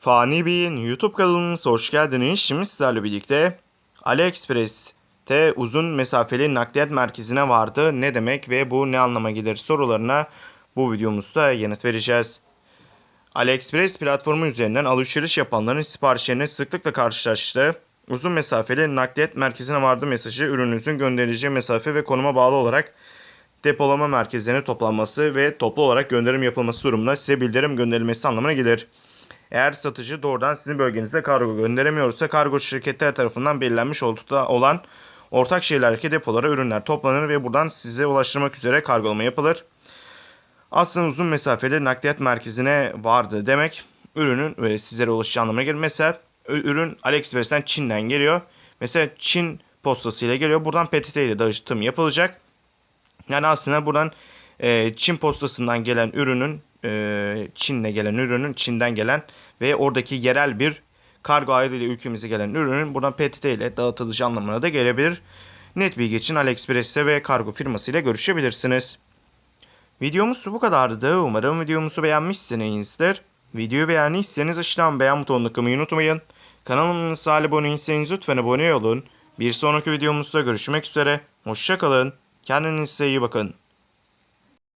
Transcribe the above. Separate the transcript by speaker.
Speaker 1: Fani Bey'in YouTube kanalımıza hoş geldiniz. Şimdi sizlerle birlikte AliExpress'te uzun mesafeli nakliyat merkezine vardı. Ne demek ve bu ne anlama gelir sorularına bu videomuzda yanıt vereceğiz. AliExpress platformu üzerinden alışveriş yapanların siparişlerine sıklıkla karşılaştığı uzun mesafeli nakliyat merkezine vardı mesajı ürününüzün gönderileceği mesafe ve konuma bağlı olarak depolama merkezlerine toplanması ve toplu olarak gönderim yapılması durumunda size bildirim gönderilmesi anlamına gelir. Eğer satıcı doğrudan sizin bölgenize kargo gönderemiyorsa kargo şirketler tarafından belirlenmiş olduğu olan ortak şehirlerdeki depolara ürünler toplanır ve buradan size ulaştırmak üzere kargolama yapılır. Aslında uzun mesafeli nakliyat merkezine vardı demek ürünün ve sizlere ulaşacağı anlamına gelir. Mesela ürün AliExpress'ten Çin'den geliyor. Mesela Çin postasıyla geliyor. Buradan PTT ile dağıtım yapılacak. Yani aslında buradan e, Çin postasından gelen ürünün e, Çin'le gelen ürünün Çin'den gelen ve oradaki yerel bir kargo ayrıyla ülkemize gelen ürünün buradan PTT ile dağıtılıcı anlamına da gelebilir. Net bilgi için AliExpress'te ve kargo firmasıyla görüşebilirsiniz. Videomuz bu kadardı. Umarım videomuzu beğenmişsinizdir. Videoyu beğendiyseniz aşağıdan beğen butonuna kılmayı unutmayın. Kanalımıza abone değilseniz lütfen abone olun. Bir sonraki videomuzda görüşmek üzere. Hoşçakalın. Kendinize iyi bakın.